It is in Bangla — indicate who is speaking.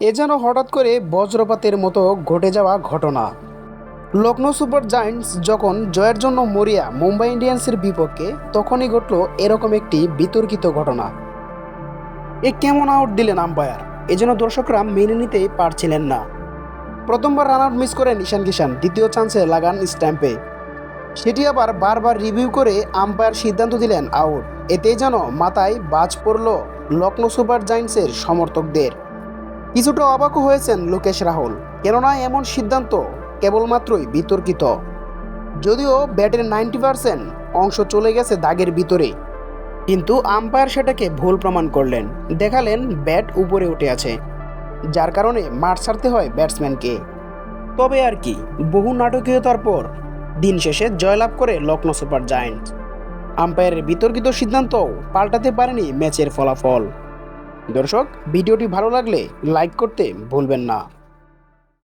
Speaker 1: এ যেন হঠাৎ করে বজ্রপাতের মতো ঘটে যাওয়া ঘটনা। লখনৌ সুপার জায়ান্টস যখন জয়ের জন্য মরিয়া, মুম্বাই ইন্ডিয়ান্সের বিপক্ষে, তখনই ঘটল এরকম একটি বিতর্কিত ঘটনা। এ কেমন আউট দিলেন আম্পায়ার? এজন্য দর্শকরা মেনে নিতে পারছিলেন না। প্রথমবার রান আউট মিস করেন নিশান কিষান, দ্বিতীয় চান্সে লাগান স্ট্যাম্পে। সেটি আবার বারবার রিভিউ করে আম্পায়ার সিদ্ধান্ত দিলেন আউট। এতে যেন মাথায় বাজ পড়ল লখনৌ সুপার জায়ান্টসের সমর্থকদের। কিছুটা অবাকও হয়েছেন লোকেশ রাহুল, কেননা এমন সিদ্ধান্ত কেবলমাত্রই বিতর্কিত। যদিও ব্যাটের নাইনটি পার্সেন্ট অংশ চলে গেছে দাগের ভিতরে কিন্তু আম্পায়ার সেটাকে ভুল প্রমাণ করলেন, দেখালেন ব্যাট উপরে উঠে আছে, যার কারণে মাঠ ছাড়তে হয় ব্যাটসম্যানকে। তবে আর কি, বহু নাটকীয়তার পর দিন শেষে জয়লাভ করে লখনৌ সুপার জায়ান্টস। আম্পায়ারের বিতর্কিত সিদ্ধান্তও পাল্টাতে পারেনি ম্যাচের ফলাফল। দর্শক ভিডিওটি ভালো লাগলে লাইক করতে ভুলবেন না।